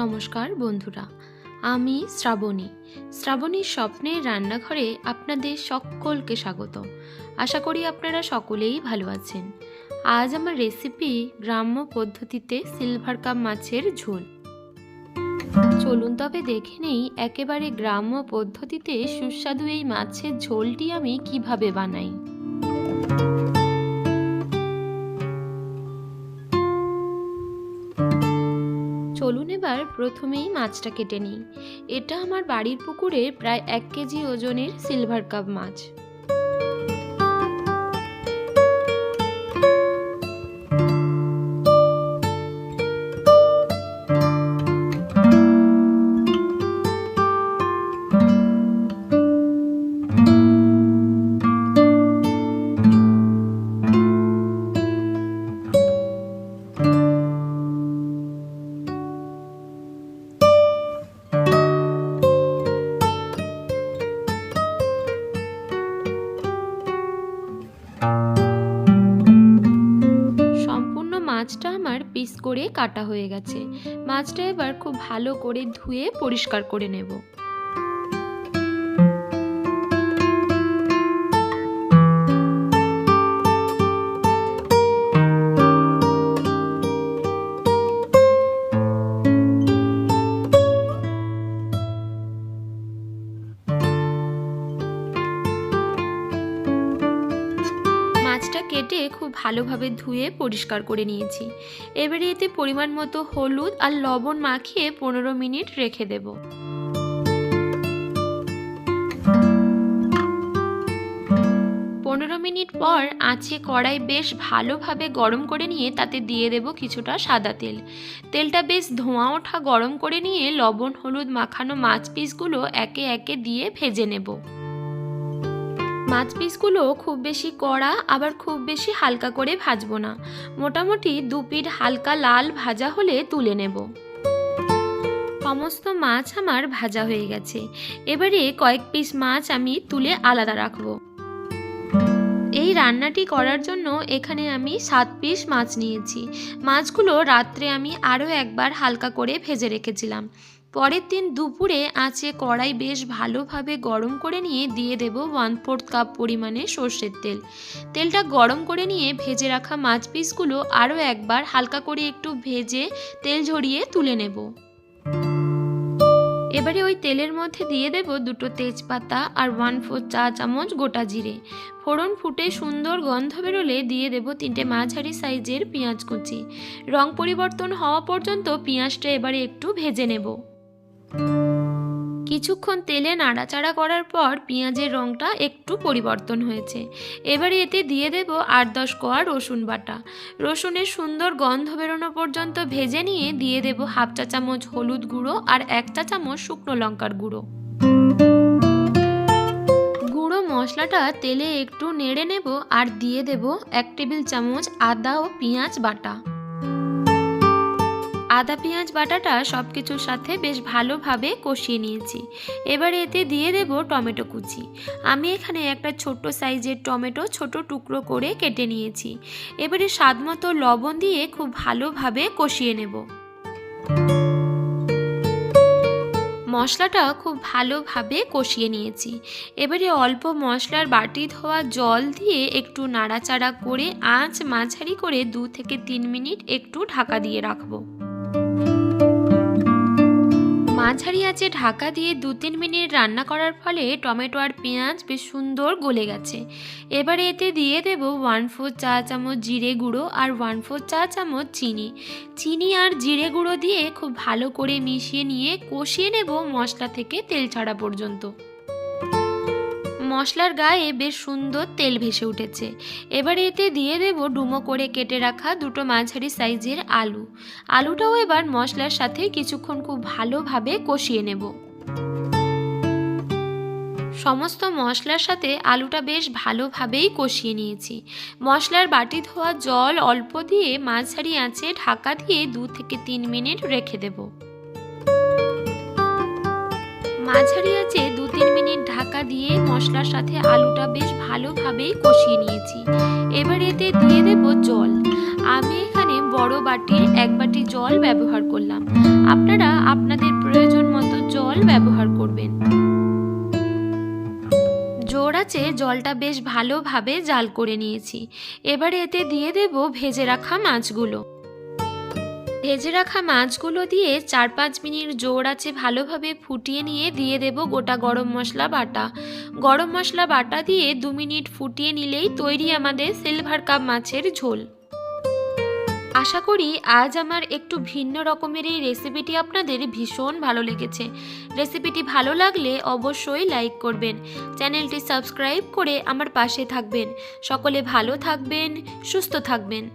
নমস্কার বন্ধুরা, আমি শ্রাবণী। শ্রাবণীর স্বপ্নের রান্নাঘরে আপনাদের সকলকে স্বাগত আশা করি আপনারা সকলেই ভালো আছেন। আজ আমার রেসিপি গ্রাম্য পদ্ধতিতে সিলভার কাপ মাছের ঝোল। চলুন তবে দেখে নেই একেবারে গ্রাম্য পদ্ধতিতে সুস্বাদু এই মাছের ঝোলটি আমি কীভাবে বানাই। এবার প্রথমেই মাছটা কেটে নিই। এটা আমার বাড়ির পুকুরে প্রায় এক কেজি ওজনের সিলভার কাপ মাছ। পিস করে কাটা হয়ে গেছে। মাছটা এবার খুব ভালো করে ধুয়ে পরিষ্কার করে নেব। মাছটা কেটে খুব ভালোভাবে ধুয়ে পরিষ্কার করে নিয়েছি। এবারে এতে পরিমাণ মতো হলুদ আর লবণ মাখিয়ে পনেরো মিনিট রেখে দেব। পনেরো মিনিট পর আঁচে কড়াই বেশ ভালোভাবে গরম করে নিয়ে তাতে দিয়ে দেব কিছুটা সাদা তেল। তেলটা বেশ ধোঁয়া ওঠা গরম করে নিয়ে লবণ, হলুদ মাখানো মাছ পিসগুলো একে একে দিয়ে ভেজে নেব। মাছ পিসগুলো খুব বেশি কড়া, আবার খুব বেশি হালকা করে ভাজবো না। মোটামুটি দু পিঠ হালকা লাল ভাজা হলে তুলে নেব। সমস্ত মাছ আমার ভাজা হয়ে গেছে। এবারে কয়েক পিস মাছ আমি তুলে আলাদা রাখব। এই রান্নাটি করার জন্য এখানে আমি সাত পিস মাছ নিয়েছি। মাছগুলো রাত্রে আমি আরও একবার হালকা করে ভেজে রেখেছিলাম। পরের দিন দুপুরে আঁচে কড়াই বেশ ভালোভাবে গরম করে নিয়ে দিয়ে দেব ওয়ান ফোর্থ কাপ পরিমাণে সর্ষের তেল। তেলটা গরম করে নিয়ে ভেজে রাখা মাছ পিসগুলো আরও একবার হালকা করে একটু ভেজে তেল ঝরিয়ে তুলে নেব। এবারে ওই তেলের মধ্যে দিয়ে দেব দুটো তেজপাতা আর ওয়ান ফোর চা চামচ গোটা জিরে। ফোড়ন ফুটে সুন্দর গন্ধ বেরোলে দিয়ে দেব তিনটে মাঝারি সাইজের পেঁয়াজ কুচি। রং পরিবর্তন হওয়া পর্যন্ত পেঁয়াজটা এবারে একটু ভেজে নেব। কিছুক্ষণ তেলে নাড়াচাড়া করার পর পেঁয়াজের রঙটা একটু পরিবর্তন হয়েছে। এবারে এতে দিয়ে দেব আট দশ কোয়া রসুন বাটা। রসুনের সুন্দর গন্ধ বেরোনো পর্যন্ত ভেজে নিয়ে দিয়ে দেব হাফ চা চামচ হলুদ গুঁড়ো আর এক চা চামচ শুকনো লঙ্কার গুঁড়ো। গুঁড়ো মশলাটা তেলে একটু নেড়ে নেব আর দিয়ে দেব এক টেবিল চামচ আদা ও পেঁয়াজ বাটা। আদা, পেঁয়াজ, বাটাটা সব কিছুর সাথে বেশ ভালোভাবে কষিয়ে নিয়েছি। এবারে এতে দিয়ে দেব টমেটো কুচি। আমি এখানে একটা ছোট্ট সাইজের টমেটো ছোট টুকরো করে কেটে নিয়েছি। এবারে স্বাদ মতো লবণ দিয়ে খুব ভালোভাবে কষিয়ে নেব। মশলাটা খুব ভালোভাবে কষিয়ে নিয়েছি। এবারে অল্প মশলার বাটি ধোয়া জল দিয়ে একটু নাড়াচাড়া করে আঁচ মাঝারি করে দু থেকে তিন মিনিট একটু ঢাকা দিয়ে রাখব। মাঝারি আছে, ঢাকা দিয়ে দু তিন মিনিট রান্না করার ফলে টমেটো আর পেঁয়াজ বেশ সুন্দর গলে গেছে। এবারে এতে দিয়ে দেব ওয়ান ফোর চা চামচ জিরে গুঁড়ো আর ওয়ান ফোর চা চামচ চিনি। চিনি আর জিরে গুঁড়ো দিয়ে খুব ভালো করে মিশিয়ে নিয়ে কষিয়ে নেব মশলা থেকে তেল ছাড়া পর্যন্ত। মশলার গায়ে বেশ সুন্দর তেল ভেসে উঠেছে। এবারে এতে দিয়ে দেব ডুমো করে কেটে রাখা দুটো মাঝারি সাইজের আলু। আলুটাও এবার মশলার সাথে কিছুক্ষণ খুব ভালোভাবে কষিয়ে নেব। সমস্ত মশলার সাথে আলুটা বেশ ভালোভাবেই কষিয়ে নিয়েছি। মশলার বাটি ধোয়া জল অল্প দিয়ে মাঝারি আঁচে ঢাকা দিয়ে দু থেকে তিন মিনিট রেখে দেব। মাঝারি আঁচে দু তিন মিনিট ঢাকা দিয়ে মশলার সাথে আলুটা বেশ ভালোভাবেই কষিয়ে নিয়েছি। এবার এতে দিয়ে দেব জল। আমি এখানে বড় বাটির এক বাটি জল ব্যবহার করলাম। আপনারা আপনাদের প্রয়োজন মতো জল ব্যবহার করবেন। জোর আছে জলটা বেশ ভালোভাবে জাল করে নিয়েছি। এবার এতে দিয়ে দেব ভেজে রাখা মাছগুলো। ভেজে রাখা মাছগুলো দিয়ে চার পাঁচ মিনিট জোর আছে ভালোভাবে ফুটিয়ে নিয়ে দিয়ে দেব গোটা গরম মশলা বাটা। গরম মশলা বাটা দিয়ে দু মিনিট ফুটিয়ে নিলেই তৈরি আমাদের সিলভার কাপ মাছের ঝোল। আশা করি আজ আমার একটু ভিন্ন রকমের এই রেসিপিটি আপনাদের ভীষণ ভালো লেগেছে। রেসিপিটি ভালো লাগলে অবশ্যই লাইক করবেন, চ্যানেলটি সাবস্ক্রাইব করে আমার পাশে থাকবেন। সকলে ভালো থাকবেন, সুস্থ থাকবেন।